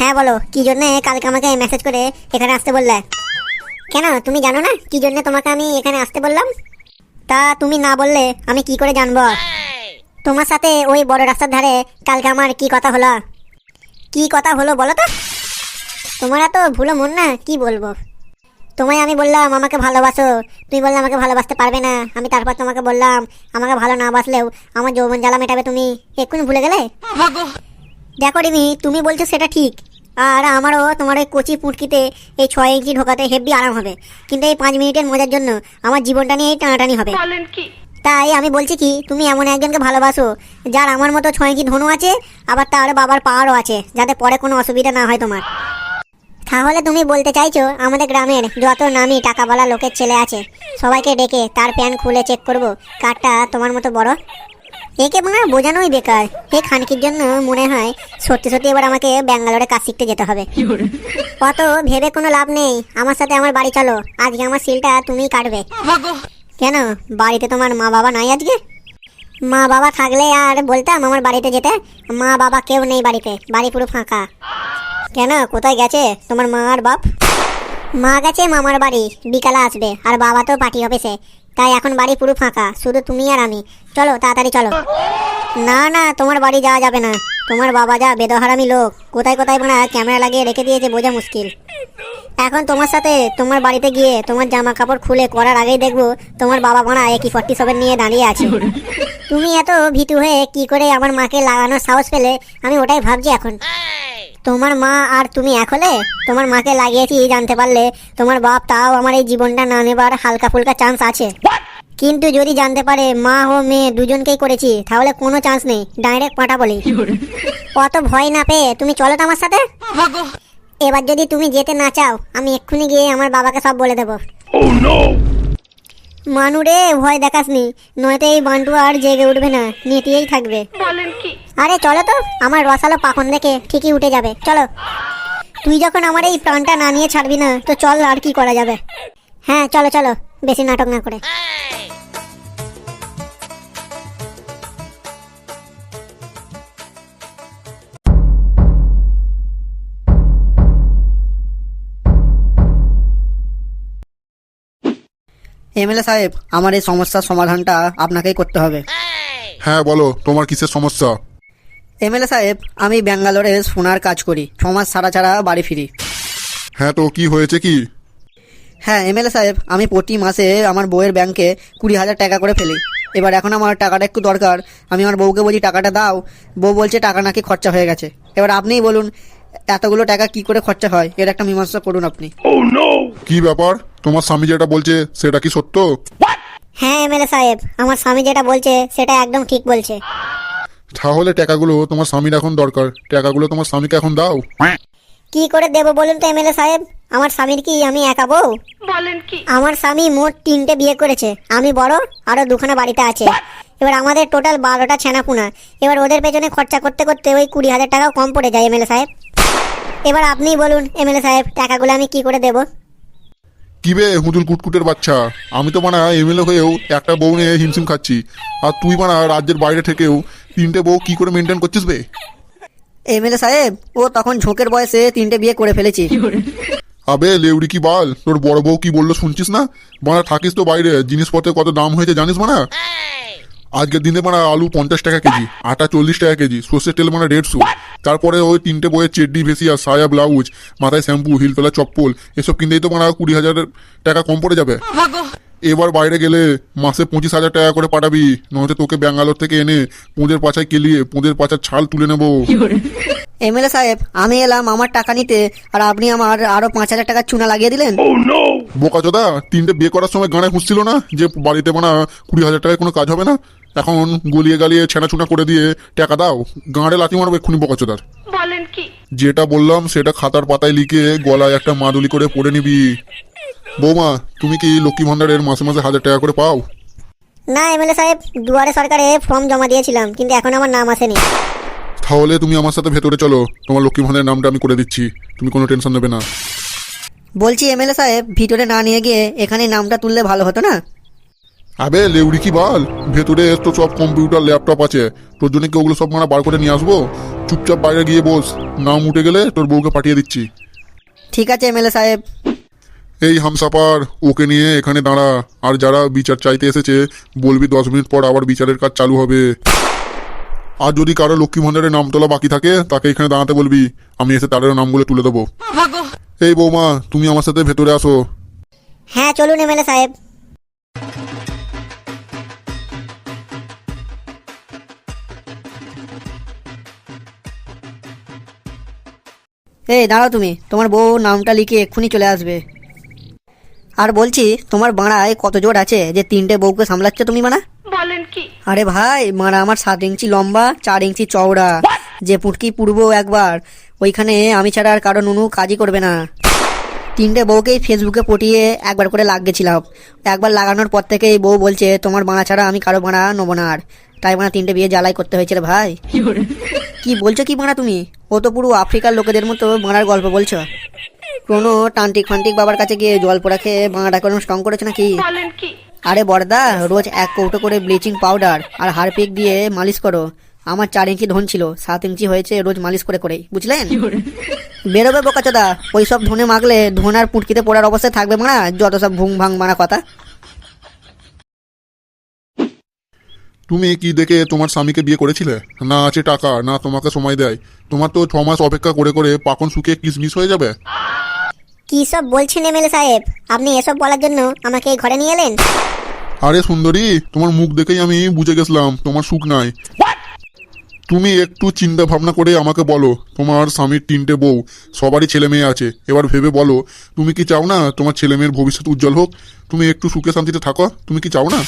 হ্যাঁ বলো। কি জন্য কালকে আমাকে মেসেজ করে এখানে আসতে বললে? কেন? তুমি জানো না? কি জন্য তোমাকে আমি এখানে আসতে বললাম? তা তুমি না বললে আমি কি করে জানব? তোমার সাথে ওই বড় রাস্তার ধারে কালকে আমার কি কথা হলো? কি কথা হলো বলো তো? তোমার এত ভুলো মন না? কি বলব? তোমায় আমি বললাম আমাকে ভালোবাসো। তুমি বললে আমাকে ভালোবাসতে পারবে না। আমি তারপর তোমাকে বললাম আমাকে ভালো না বাসলেও আমার যৌবন জ্বালা মেটাবে তুমি। এক্ষুনি ভুলে গেলে? দেখো রিমি তুমি বলছো সেটা ঠিক। আর আমারও তোমার ওই কচি পুটকিতে এই ছয় ইঞ্চি ঢোকাতে হেভি আরাম হবে। কিন্তু এই পাঁচ মিনিটের মজার জন্য আমার জীবনটা নিয়ে টানাটানি হবে। তাই আমি বলছি কি তুমি এমন একজনকে ভালোবাসো যার আমার মতো ছয় ইঞ্চি ধনু আছে আবার তার বাবার পাওয়ারও আছে যাতে পরে কোনো অসুবিধা না হয় তোমার। তাহলে তুমি বলতে চাইছো আমাদের গ্রামের যত নামি টাকাওয়ালা লোকের ছেলে আছে সবাইকে ডেকে তার প্যান খুলে চেক করব কারটা তোমার মতো বড়? একে মনে বোঝানোই বেকার। এ খানকির জন্য মনে হয় সত্যি সত্যি এবার আমাকে ব্যাঙ্গালোরে কাজ শিখতে যেতে হবে। অত ভেবে কোনো লাভ নেই। আমার সাথে আমার বাড়ি চলো। আজকে আমার সিলটা তুমিই কাটবে। কেন? বাড়িতে তোমার মা বাবা নাই আজকে? মা বাবা থাকলে আর বলতাম আমার বাড়িতে যেতে। মা বাবা কেউ নেই বাড়িতে। বাড়ি পুরো ফাঁকা। কেন? কোথায় গেছে? তোমার মা আর বাপ? মা গেছে মামার বাড়ি। বিকালে আসবে। আর বাবা তো পার্টি অফিসে। তাই এখন বাড়ি পুরো ফাঁকা, শুধু তুমি আর আমি। চলো, তাড়াতাড়ি চলো। না না, তোমার বাড়ি যাওয়া যাবে না। তোমার বাবা যা বেদহারামি লোক, কোথায় কোথায় মানে ক্যামেরা লাগিয়ে রেখে দিয়েছে বোঝা মুশকিল। এখন তোমার সাথে তোমার বাড়িতে গিয়ে তোমার জামা কাপড় খুলে করার আগেই দেখব তোমার বাবা মারা একই ফর্টি সেভেন নিয়ে দাঁড়িয়ে আছে। তুমি এত ভীতু হয়ে কি করে আমার মাকে লাগানোর সাহস পেলে? আমি ওটাই ভাবছি এখন। তোমার মা আর তুমি এক হলে তোমার মাকে লাগিয়েছি জানতে পারলে। তোমার বাপ তাও আমার এই জীবনটা না নেবার হালকা ফুলকা চান্স আছে। কিন্তু যদি জানতে পারে মা ও মেয়ে দুজনকেই করেছি তাহলে কোনো চান্স নেই। ডাইরেক্ট পাঠা বলি। অত ভয় না পেয়ে তুমি চলো তো আমার সাথে? এবার যদি তুমি যেতে না চাও আমি এক্ষুনি গিয়ে আমার বাবাকে সব বলে দেবো। মানুরে ভয় দেখাসনি নয়তো এই বান্টু আর জেগে উঠবে না নেতিয়েই থাকবে। বলেন কি? আরে চলো তো আমার রসালো পাখন দেখে ঠিকই উঠে যাবে চলো। তুই যখন আমার এই প্রাণটা না নিয়ে ছাড়বি না তো চল আর কি করা যাবে। হ্যাঁ চলো চলো বেশি নাটক না করে। এমএলএ সাহেব আমার এই সমস্যার সমাধানটা আপনাকেই করতে হবে। হ্যাঁ বলো তোমার কিসের সমস্যা? এমএলএ সাহেব আমি ব্যাঙ্গালোরে সোনার কাজ করি ছমাস ছাড়া ছাড়া বাড়ি ফিরি। হ্যাঁ তো কি হয়েছে কি? হ্যাঁ এমএলএ সাহেব আমি প্রতি মাসে আমার বউয়ের ব্যাংকে কুড়ি হাজার টাকা করে ফেলি। এবার এখন আমার টাকাটা একটু দরকার আমি আমার বউকে বলি টাকাটা দাও। বউ বলছে টাকা নাকি খরচা হয়ে গেছে। এবার আপনিই বলুন এতগুলো টাকা কি করে খরচা হয়? এর একটা মীমাংসা করুন আপনি। কি ব্যাপার? তোমার স্বামী যেটা বলছে সেটা কি সত্য? হ্যাঁ এমএলএ সাহেব আমার স্বামী যেটা বলছে সেটা একদম ঠিক বলছে। তাহলে টাকাগুলো তোমার স্বামীর এখন দরকার। টাকাগুলো তোমার স্বামীকে এখন দাও। কি করে দেবো বলুন তো এমএলএ সাহেব? আমার স্বামীর কি আমি একা বউ? বলেন কি? আমার স্বামী মোট তিনটে বিয়ে করেছে। আমি বড় আরও দুখানা বাড়িতে আছে। এবার আমাদের টোটাল বারোটা ছেনাপুনা। এবার ওদের পেছনে খরচা করতে করতে ওই কুড়ি হাজার টাকাও কম পড়ে যায় এমএলএ সাহেব। এবার আপনিই বলুন এমএলএ সাহেব টাকাগুলো আমি কি করে দেবো? কি বে হুদুল কুটকুটের বাচ্চা? আমি তো মানা এমএলএ হয়েও একটা বউ নিয়ে হিমশিম খাচ্ছি। আর তুই মানা রাজ্যের বাইরে থেকেও তিনটে বউ কি করে মেনটেন করছিস বে? এমএলএ সাহেব ও তখন ঝোঁকের বয়সে তিনটে বিয়ে করে ফেলেছি। আবে লেউড়ি কি বল? তোর বড় বউ কি বলল শুনছিস না? মানা থাকিস তো বাইরে জিনিসপত্রের কত দাম হয়েছে জানিস মানা? আজকের দিনে মানে আলু পঞ্চাশ টাকা কেজি আটা চল্লিশ টাকা কেজি সর্ষের তেল মানে দেড়শো। তারপরে ওই তিনটে বইয়ের চেড্ডি ভেসিয়া সায়া ব্লাউজ মাথায় শ্যাম্পু হিলতলা চপ্পল এসব কিনতেই তো মানে কুড়ি হাজার টাকা কম পড়ে যাবে। এবার বাইরে গেলে মাসে পঁচিশ হাজার টাকা করে পাঠাবি নয়তো তোকে ব্যাঙ্গালোর থেকে এনে পুঁদের পাছায় কেলিয়ে পুঁজের পাছার ছাল তুলে নেব। এমএলএ সাহেব আমি এলাম আমার টাকা নিতে আর আপনি আমার আরও পাঁচ হাজার টাকার চুনা লাগিয়ে দিলেন? বোকাচোদা তিনটে বিয়ে করার সময় গানে খুঁজছিল না যে বাড়িতে মানে কুড়ি হাজার টাকায় কোনো কাজ হবে না? এখন গলিয়ে গালিয়ে ছেঁড়াছুনা করে দিয়ে টাকা দাও। গাঁড়ে লাথি মারবে এক্ষুনি বোকাচোদার। বলেন কি? যেটা বললাম সেটা খাতার পাতায় লিখে গলায় একটা মাদুলি করে পড়ে নিবি। বৌমা তুমি কি লক্ষ্মী ভান্ডারের মাসে মাসে হাজার টাকা করে পাও? না এমএলএ সাহেব দুয়ারে সরকারে ফর্ম জমা দিয়েছিলাম কিন্তু এখন আমার নাম আসেনি। তাহলে তুমি আমার সাথে ভেতরে চলো। তোমার লক্ষ্মী ভান্ডারের নামটা আমি করে দিচ্ছি। তুমি কোনো টেনশন নেবে না। বলছি এমএলএ সাহেব ভিতরে না নিয়ে গিয়ে এখানে নামটা তুললে ভালো হতো না? আবে লেউড়ি কি বল? ভেতরে তো সব কম্পিউটার ল্যাপটপ আছে। তোর জন্য কি ওগুলো সব মানে বার করে নিয়ে আসব? চুপচাপ বাইরে গিয়ে বস। নাম উঠে গেলে তোর বউকে পাঠিয়ে দিচ্ছি। ঠিক আছে এমএলএ সাহেব। এই হামসাপার ওকে নিয়ে এখানে দাঁড়া। আর যারা বিচার চাইতে এসেছে বলবি দশ মিনিট পর আবার বিচারের কাজ চালু হবে। আর যদি কারও লক্ষ্মী ভান্ডারের নাম তোলা বাকি থাকে তাকে এখানে দাঁড়াতে বলবি। আমি এসে তাদের নামগুলো তুলে দেবো। এই বৌমা তুমি আমার সাথে ভেতরে আসো। হ্যাঁ চলুন এমএলএ সাহেব। এই দাঁড়াও তুমি। তোমার বউ নামটা লিখে এক্ষুনি চলে আসবে। আর বলছি তোমার বাড়ায় কত জোর আছে যে তিনটে বউকে সামলাচ্ছ তুমি মানা? বলেন কি? আরে ভাই মারা আমার সাত ইঞ্চি লম্বা চার ইঞ্চি চওড়া। যে পুটকি পুড়বো একবার ওইখানে আমি ছাড়া আর কারও নুনু কাজই করবে না। তিনটে বউকেই ফেসবুকে পটিয়ে একবার করে লাগিয়েছিলাম একবার লাগানোর পর থেকেই বউ বলছে তোমার বাড়া ছাড়া আমি কারও বাড়া নেব না আর। তাই মানে তিনটে বিয়ে জ্বালাই করতে হয়েছিল ভাই। কি বলছো কি মানা তুমি? ও তো পুরো আফ্রিকার লোকেদের মতো মানার গল্প বলছো। কোনো তান্ত্রিক ফান্ত্রিক বাবার কাছে গিয়ে জল পোড়া খেয়ে বাঁড়াটা কোনো স্ট্রং করেছে নাকি? কি? আরে বড়দা রোজ এক কৌটো করে ব্লিচিং পাউডার আর হারপিক দিয়ে মালিশ করো। আমার চার ইঞ্চি ধন ছিল সাত ইঞ্চি হয়েছে রোজ মালিশ করে করেই বুঝলেন? বেরোবে বোকাচোদা ওই সব ধনে মাগলে ধন আর পুটকিতে পড়ার অবস্থায় থাকবে মানা যত সব ভুং ভাং মানা কথা। তুমি কি দেখে তোমার স্বামীকে বিয়ে করেছিলে? না আছে টাকা না তোমাকে সময় দেয়। তোমার তো ছ মাস অপেক্ষা করে করে পাকন শুকিয়ে কিসমিস হয়ে যাবে। কি সব বলছেন এমএলএ সাহেব? আপনি এসব বলার জন্য আমাকে এই ঘরে নিয়ে এলেন? আরে সুন্দরী তোমার মুখ দেখেই আমি বুঝে গেছিলাম তোমার সুখ নাই। তুমি একটু চিন্তা ভাবনা করে আমাকে বলো তোমার স্বামীর তিনটে বউ সবারই ছেলে মেয়ে আছে। এবার ভেবে বলো তুমি কি চাও না তোমার ছেলে মেয়ের ভবিষ্যৎ উজ্জ্বল হোক? তুমি একটু সুখে শান্তিতে থাকো তুমি কি চাও না?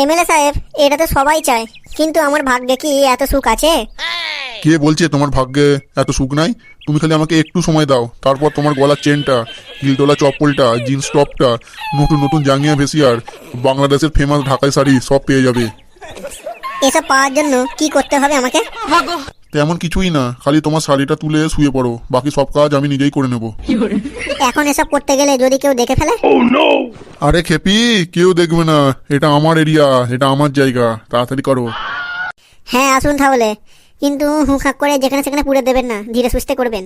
এমএলএ সাহেব এটা তো সবাই চায়। কিন্তু আমার ভাগ্যে কি এত সুখ আছে? কে বলছে তোমার ভাগ্যে এত সুখ নাই? তুমি খালি আমাকে একটু সময় দাও। তারপর তোমার গলার চেনটা হিলটোলা চপ্পলটা জিন্স টপটা নতুন নতুন জাঙ্গিয়া ভেসিয়ার বাংলাদেশের ফেমাস ঢাকাই শাড়ি সব পেয়ে যাবে। এসব পাওয়ার জন্য কি করতে হবে আমাকে? তেমন কিছুই না খালি তোমার শাড়িটা তুলে শুয়ে পড়ো বাকি সব কাজ আমি নিজেই করে নেব। এখন এসব করতে গেলে যদি কেউ দেখে ফেলে? আরে খেপি কেউ দেখবে না এটা আমার এরিয়া এটা আমার জায়গা তাড়াতাড়ি করো। হ্যাঁ আসুন তাহলে। কিন্তু হুঁক করে যেখানে সেখানে পুড়ে দেবেন না ধীরে সুস্থে করবেন।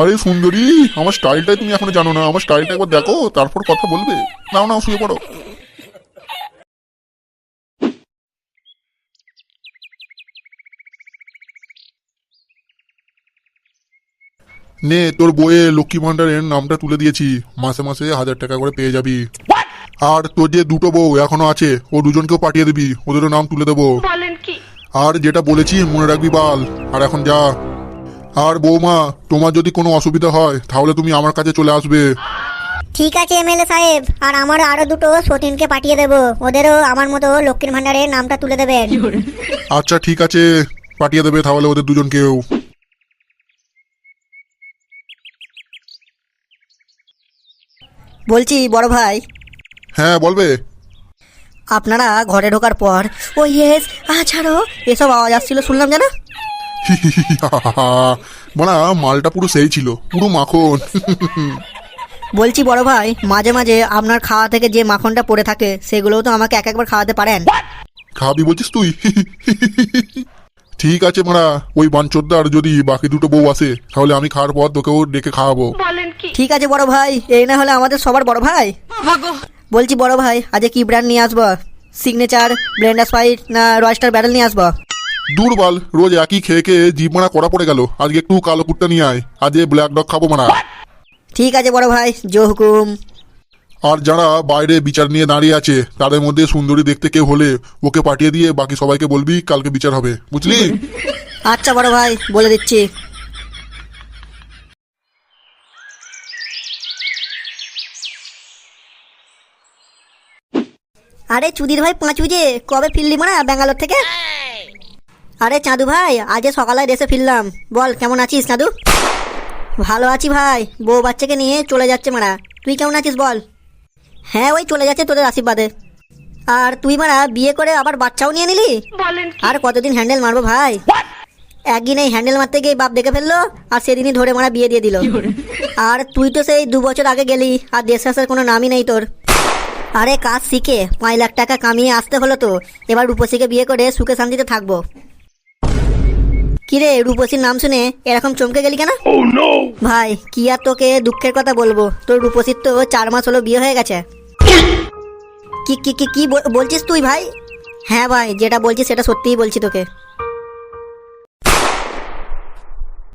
আরে সুন্দরী আমার স্টাইলটাই তুমি এখনও জানো না আমার স্টাইলটা একবার দেখো তারপর কথা বলবে। নাও নাও শুয়ে পড়ো। নে তোর বইয়ে লক্ষ্মী ভান্ডারের নামটা তুলে দিয়েছি। মাসে মাসে হাজার টাকা করে পেয়ে যাবি। আর তোর যে দুটো বউ এখনও আছে ও দুজনকেও পাঠিয়ে দিবি। ওদেরও নাম তুলে দেবো। আর যেটা বলেছি মনে রাখবি বাল। আর এখন যা। আর বৌমা তোমার যদি কোনো অসুবিধা হয় তাহলে তুমি আমার কাছে চলে আসবে। ঠিক আছে এমএলএ সাহেব। আর আমার আরও দুটো সতীনকে পাঠিয়ে দেবো। ওদেরও আমার মতো লক্ষ্মীর ভান্ডারের নামটা তুলে দেবেন। আচ্ছা ঠিক আছে। পাঠিয়ে দেবে তাহলে ওদের দুজনকেও। বলছি বড় ভাই। হ্যাঁ বলবে। আপনারা ঘরে ঢোকার পর ও ইয়েস আ ছাড়ো এসব আওয়াজ আসছিল শুনলাম জানা মানে মালটা পুরো সেই ছিল পুরো মাখন। বলছি বড় ভাই মাঝে মাঝে আপনার খাওয়া থেকে যে মাখনটা পড়ে থাকে সেগুলোও তো আমাকে এক একবার খাওয়াতে পারেন। খাবি বলছিস তুই? ঠিক আছে মারা ওই বাঞ্চোদ্দার যদি বাকি দুটো বউ আসে তাহলে আমি খাওয়ার পর তোকেও ডেকে খাওয়াবো। ঠিক আছে বড় ভাই এই না হলে আমাদের সবার বড় ভাই। বলছি বড় ভাই আজ কি ব্র্যান্ড নিয়ে আসব? সিগনেচার ব্লেন্ডার স্পাইট না রয়স্টার ব্যারেল নিয়ে আসব? দুর্বল রোজ একই খেয়ে খেয়ে জিভ মারা করা পড়ে গেল। আজকে একটু কালো কুট্টা নিয়ে আয় আজ ব্ল্যাক ডগ খাব মারা। ঠিক আছে বড় ভাই জো হুকুম আর যারা বাইরে বিচার নিয়ে দাঁড়িয়ে আছে, তাদের মধ্যে সুন্দরী দেখতে কেউ হলে ওকে পাঠিয়ে দিয়ে বাকি সবাইকে বলবি কালকে বিচার হবে। বুঝলি? আচ্ছা বড় ভাই, বলে দিচ্ছি। আরে চুদির ভাই পাঁচু যে, কবে ফিরলি মানা ব্যাঙ্গালোর থেকে? আরে চাঁদু ভাই আজ সকালে দেশে ফিরলাম। বল, কেমন আছিস চাঁদু? ভালো আছি ভাই, বউ বাচ্চাকে নিয়ে চলে যাচ্ছে মারা। তুই কেমন আছিস বল? হ্যাঁ ওই চলে যাচ্ছে তোদের আশীর্বাদে। আর তুই মারা বিয়ে করে আবার বাচ্চাও নিয়ে নিলি? আর কতদিন হ্যান্ডেল মারবো ভাই? একদিন এই হ্যান্ডেল মারতে গিয়ে বাপ দেখে ফেলল আর সেদিনই ধরে মারা বিয়ে দিয়ে দিল। আর তুই তো সেই দু বছর আগে গেলি আর দেশ আসার কোনো নামই নেই তোর। আরে কাজ শিখে পাঁচ লাখ টাকা কামিয়ে আসতে হলো তো। এবার রূপসীকে বিয়ে করে সুখে শান্তিতে থাকব। কিরে রূপসীর নাম শুনে এরকম চমকে গেলি কেন? ভাই কি আর তোকে দুঃখের কথা বলব? তোর রূপসীর তো চার মাস হলো বিয়ে হয়ে গেছে। কি কি কি কি বলছিস তুই ভাই? হ্যাঁ ভাই যেটা বলছিস সেটা সত্যিই বলছি তোকে।